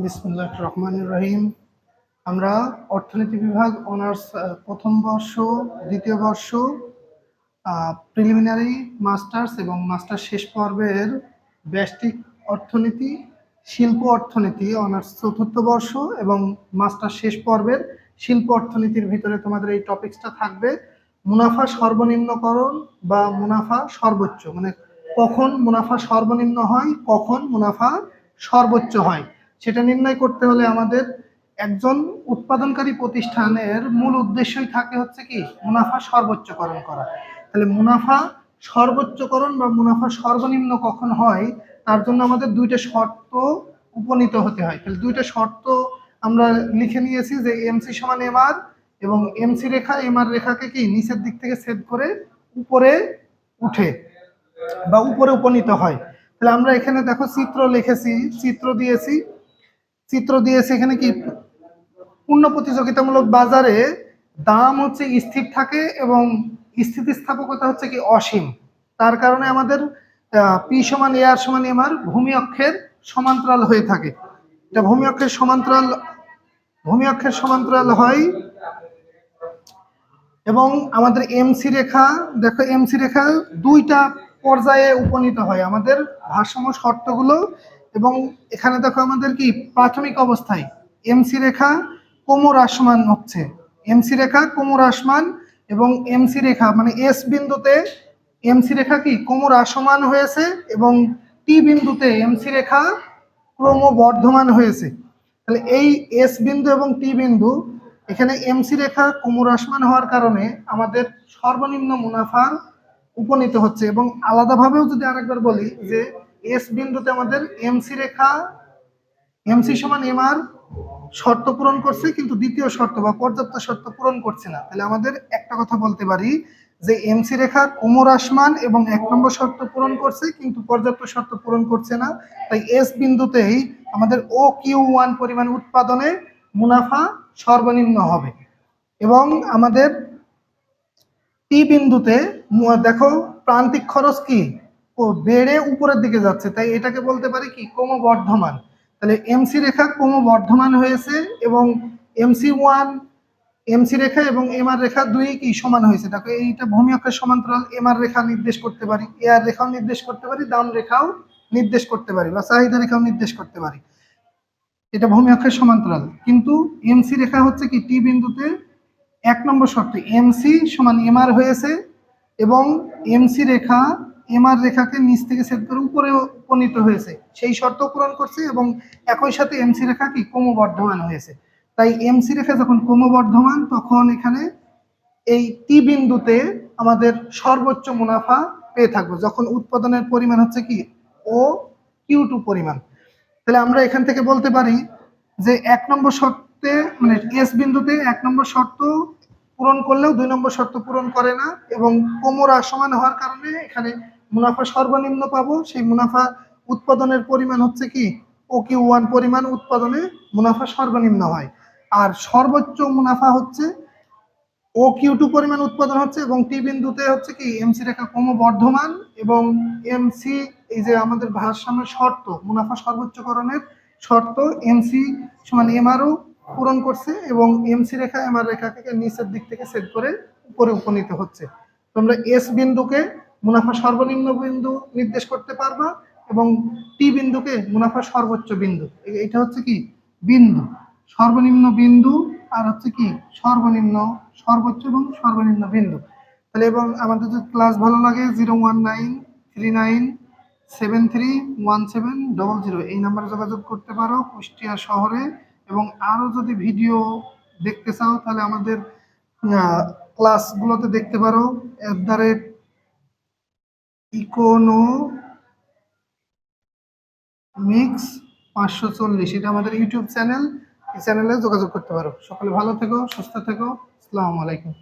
বিসমুল্লাহ রহমান রহিম। আমরা অর্থনীতি বিভাগ অনার্স প্রথম বর্ষ, দ্বিতীয় বর্ষ প্রিলিমিনারি, মাস্টার্স এবং মাস্টার শেষ পর্বের ব্যষ্টিক অর্থনীতি, শিল্প অর্থনীতি, অনার্স চতুর্থ বর্ষ এবং মাস্টার শেষ পর্বের শিল্প অর্থনীতির ভিতরে তোমাদের এই টপিকসটা থাকবে। মুনাফা সর্বনিম্নকরণ বা মুনাফা সর্বোচ্চ মানে কখন মুনাফা সর্বনিম্ন হয়, কখন মুনাফা সর্বোচ্চ হয়। সেটা নির্ণয় করতে হলে আমাদের একজন উৎপাদনকারী প্রতিষ্ঠানের মূল উদ্দেশ্যই থাকে হচ্ছে কি, মুনাফা সর্বোচ্চকরণ করা। তাহলে মুনাফা সর্বোচ্চকরণ বা মুনাফা সর্বনিম্ন কখন হয়, তার জন্য আমাদের দুইটা শর্ত উপনীত হতে হয়। তাহলে দুইটা শর্ত আমরা লিখে নিয়েছি যে এমসি সমান এমআর এবং এমসি রেখা এমআর রেখাকে কি নিচের দিক থেকে সেট করে উপরে উঠে বা উপরে উপনীত হয়। তাহলে আমরা এখানে দেখো চিত্র লিখেছি, চিত্র দিয়েছি। চিত্র দিয়েছি এখানে কি? পূর্ণ প্রতিযোগিতামূলক বাজারে দাম হচ্ছে স্থির থাকে এবং স্থিতিস্থাপকতা হচ্ছে কি অসীম। তার কারণে আমাদের পি সমান এ, আর সমান এম, আর ভূমি অক্ষের সমান্তরাল হয়ে থাকে। এটা ভূমি অক্ষের সমান্তরাল, ভূমি অক্ষের সমান্তরাল হয় এবং আমাদের এমসি রেখা, দেখো এমসি রেখা দুইটা পর্যায়ে উপনীত হয়। আমাদের ভারসাম্য শর্তগুলো এবং এখানে দেখো আমাদের কি প্রাথমিক অবস্থায় এমসি রেখা, কোমর আসমান হচ্ছে। এমসি রেখা, কোমর আসমান এবং এমসি রেখা মানে এস বিন্দুতে এমসি রেখা কি? কোমর আসমান হয়েছে এবং টি বিন্দুতে এমসি রেখা ক্রমবর্ধমান হয়েছে। তাহলে এই এস বিন্দু এবং টি বিন্দু, এখানে এমসি রেখা, কোমর আসমান হওয়ার কারণে আমাদের সর্বনিম্ন মুনাফা উপনীত হচ্ছে। এবং আলাদাভাবেও যদি আরেকবার বলি যে এস বিন্দুতে আমাদের এমসি রেখা এমসি সমান এমআর শর্ত পূরণ করছে, কিন্তু দ্বিতীয় শর্ত বা পর্যাপ্ত শর্ত পূরণ করছে না। তাহলে আমাদের একটা কথা বলতে পারি যে এমসি রেখা কোমর আসমান এবং এক নম্বর শর্ত পূরণ করছে, কিন্তু পর্যাপ্ত শর্ত পূরণ করছে না। তাই এস বিন্দুতেই আমাদের ও কিউ ওয়ান পরিমাণ উৎপাদনে মুনাফা সর্বনিম্ন হবে। এবং আমাদের টি বিন্দুতে দেখো প্রান্তিক খরচ কি? বেড়ে উপরের দিকে যাচ্ছে, তাই এটাকে বলতে পারি কি ক্রমবর্ধমান। তাহলে এমসি রেখা ক্রমবর্ধমান হয়েছে এবং এমসি ওয়ান এমসি রেখা এবং এমআর রেখা দুই কি সমান হয়েছে? দেখো, এইটা ভূমি অক্ষের সমান্তরাল এমআর রেখা নির্দেশ করতে পারি এআর রেখাও নির্দেশ করতে পারি দাম রেখাও নির্দেশ করতে পারি, বা চাহিদা রেখাও নির্দেশ করতে পারি। এটা ভূমি অক্ষের সমান্তরাল, কিন্তু এমসি রেখা হচ্ছে কি টি বিন্দুতে এক নম্বর শর্ত এমসি সমান এমআর হয়েছে এবং এমসি রেখা এমআর রেখাকে নিচ থেকে সেট করে উপরে উপনীত হয়েছে। সেই শর্ত পূরণ করছে এবং একই সাথে এমসি রেখা কি ক্রমবর্ধমান হয়েছে। তাই এমসি রেখা যখন ক্রমবর্ধমান, তখন এখানে এই টি বিন্দুতে আমাদের সর্বোচ্চ মুনাফা পেয়ে থাকব। যখন উৎপাদনের পরিমাণ হচ্ছে কি? ও কিউ টু পরিমাণ। তাহলে আমরা এখান থেকে বলতে পারি যে এক নম্বর শর্তে মানে এস বিন্দুতে এক নম্বর শর্ত পূরণ করলেও দুই নম্বর শর্ত পূরণ করে না এবং কোমর আসমান হওয়ার কারণে এখানে মুনাফা সর্বনিম্ন পাবো, সেই মুনাফা উৎপাদনের পরিমাণ হচ্ছে কি? ও কিউ ওয়ান পরিমাণ উৎপাদনে মুনাফা সর্বনিম্ন হয়। আর সর্বোচ্চ মুনাফা হচ্ছে ও কিউ টু পরিমাণ উৎপাদন হচ্ছে এবং টি বিন্দুতে হচ্ছে কি? এমসি রেখা ক্রমবর্ধমান এবং এমসি এই যে আমাদের ভারসাম্যের শর্ত, মুনাফা সর্বোচ্চকরণের শর্ত এমসি সমান এমআরও পূরণ করছে এবং এমসি রেখা এমআর রেখাকে নিচের দিক থেকে সেট করে উপরে উপনীত হচ্ছে। তোমরা এস বিন্দুকে মুনাফা সর্বনিম্ন বিন্দু নির্দেশ করতে পারবা এবং টি বিন্দুকে মুনাফা সর্বোচ্চ বিন্দু। এটা হচ্ছে কি? বিন্দু। সর্বনিম্ন বিন্দু আর হচ্ছে কি? সর্বনিম্ন, সর্বোচ্চ এবং সর্বনিম্ন বিন্দু। তাহলে এবং আমাদের যদি ক্লাস ভালো লাগে zero one nine three nine seven three one seven double zero এই নাম্বারে যোগাযোগ করতে পারো কুষ্টিয়া শহরে এবং আরও যদি ভিডিও দেখতে চাও, তাহলে আমাদের ক্লাসগুলোতে দেখতে পারো। At the rate economics পাঁচশো চল্লিশ। এটা আমাদের ইউটিউব চ্যানেল। এই চ্যানেলে যোগাযোগ করতে পারো। সকলে ভালো থেকো, সুস্থ থেকো। আসসালামু আলাইকুম।